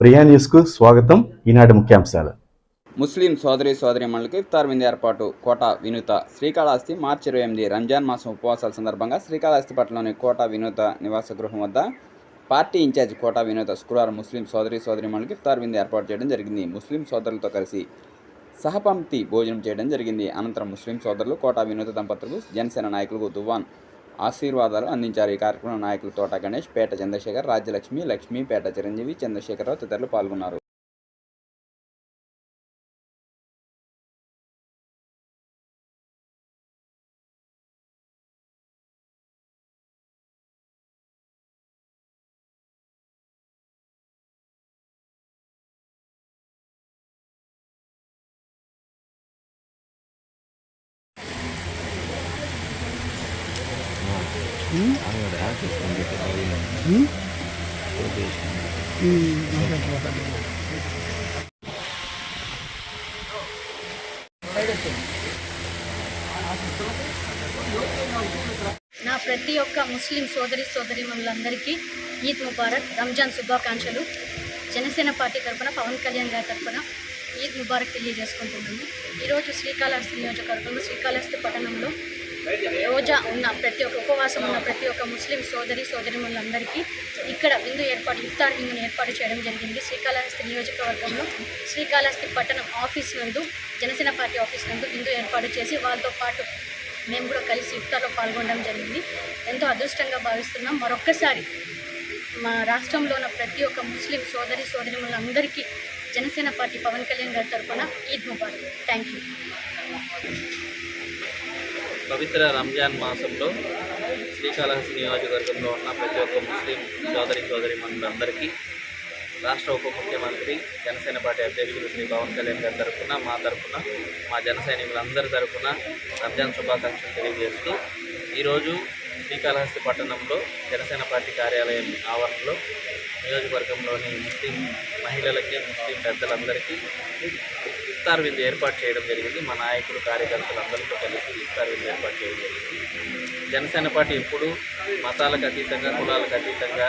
ప్రియా న్యూస్కు స్వాగతం. ఈనాటి ముఖ్యాంశాలు. ముస్లిం సోదరి సోదరిమణులకి ఇఫ్తార్ విందు ఏర్పాటు కోట వినూత శ్రీకాళహస్తి మార్చి ఇరవై ఎనిమిది రంజాన్ మాసం ఉపవాసాల సందర్భంగా శ్రీకాళహస్తి పట్టణంలోని కోట వినూత నివాస గృహం వద్ద పార్టీ ఇన్ఛార్జ్ కోట వినూత శుక్రవారం ముస్లిం సోదరి సోదరిమణులకి ఇఫ్తార్ విందు ఏర్పాటు చేయడం జరిగింది. ముస్లిం సోదరులతో కలిసి సహపంక్తి భోజనం చేయడం జరిగింది. అనంతరం ముస్లిం సోదరులు కోట వినూత దంపతులకు జనసేన నాయకులకు దువ్వాన్ ఆశీర్వాదాలు అందించారు. ఈ కార్యక్రమంలో నాయకులు తోట గణేష్ పేట చంద్రశేఖర్ రాజ్యలక్ష్మి లక్ష్మి పేట చిరంజీవి చంద్రశేఖరరావు తదితరులు పాల్గొన్నారు. నా ప్రతి ఒక్క ముస్లిం సోదరి సోదరిమణులందరికీ ఈద్ ముబారక్ రంజాన్ శుభాకాంక్షలు. జనసేన పార్టీ తరఫున పవన్ కళ్యాణ్ గారి తరఫున ఈద్ ముబారక్ తెలియజేసుకుంటున్నాను. ఈరోజు శ్రీకాళహస్తి నియోజకవర్గంలో శ్రీకాళహస్తి పట్టణంలో రోజా ఉన్న ప్రతి ఒక్క ఉపవాసం ఉన్న ప్రతి ఒక్క ముస్లిం సోదరి సోదరిములందరికీ ఇక్కడ విందు ఏర్పాటు ఇఫ్తార్ విందును ఏర్పాటు చేయడం జరిగింది. శ్రీకాళహస్తి నియోజకవర్గంలో శ్రీకాళహస్తి పట్టణం ఆఫీస్ నందు జనసేన పార్టీ ఆఫీస్ నందు విందు ఏర్పాటు చేసి వాళ్ళతో పాటు మేము కూడా కలిసి ఇఫ్తార్లో పాల్గొనడం జరిగింది. ఎంతో అదృష్టంగా భావిస్తున్నాం. మరొక్కసారి మా రాష్ట్రంలో ఉన్న ప్రతి ఒక్క ముస్లిం సోదరి సోదరిములందరికీ జనసేన పార్టీ పవన్ కళ్యాణ్ గారి తరఫున ఈద్ ముబారక్. థ్యాంక్ యూ పవిత్ర రంజాన్ మాసంలో శ్రీకాళహస్తి నియోజకవర్గంలో ఉన్న ప్రతి ఒక్క ముస్లిం సోదరి సోదరి మనులందరికీ రాష్ట్ర ఉప ముఖ్యమంత్రి జనసేన పార్టీ అధ్యక్షులు శ్రీ పవన్ కళ్యాణ్ గారి తరఫున మా తరఫున మా జన సైనికులందరి తరఫున రంజాన్ శుభాకాంక్షలు తెలియజేస్తూ ఈరోజు శ్రీకాళహస్తి పట్టణంలో జనసేన పార్టీ కార్యాలయం ఆవరణలో నియోజకవర్గంలోని ముస్లిం మహిళలకి ముస్లిం పెద్దలందరికీ ఇఫ్తార్ విందు ఏర్పాటు చేయడం జరిగింది. మా నాయకులు కార్యకర్తలందరితో అందరితో ఏర్పాటు చేయడం జరిగింది. జనసేన పార్టీ ఎప్పుడు మతాలకు అతీతంగా కులాలకు అతీతంగా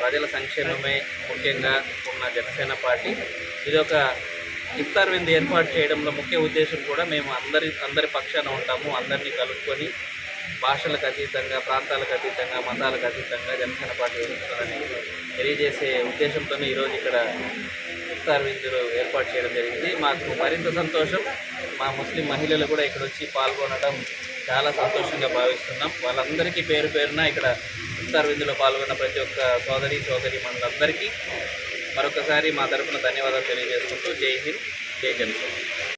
ప్రజల సంక్షేమమే ముఖ్యంగా ఉన్న జనసేన పార్టీ. ఇది ఒక ఇఫ్తార్ విందు ఏర్పాటు చేయడంలో ముఖ్య ఉద్దేశం కూడా మేము అందరి అందరి పక్షాన ఉంటాము అందరినీ కలుపుకొని భాషలకు అతీతంగా ప్రాంతాలకు అతీతంగా మతాలకు అతీతంగా జనసేన పార్టీ ఎదుగుతుందని తెలియజేసే ఉద్దేశంతోనే ఈరోజు ఇక్కడ ఇఫ్తార్ విందులు ఏర్పాటు చేయడం జరిగింది. మాకు మరింత సంతోషం. మా ముస్లిం మహిళలు కూడా ఇక్కడ వచ్చి పాల్గొనడం చాలా సంతోషంగా భావిస్తున్నాం. వాళ్ళందరికీ పేరు పేరున ఇక్కడ ఇఫ్తార్ విందులో పాల్గొన్న ప్రతి ఒక్క సోదరి సోదరి మనందరికీ మరొకసారి మా తరపున ధన్యవాదాలు తెలియజేసుకుంటూ జై హింద్ జై జనసేన.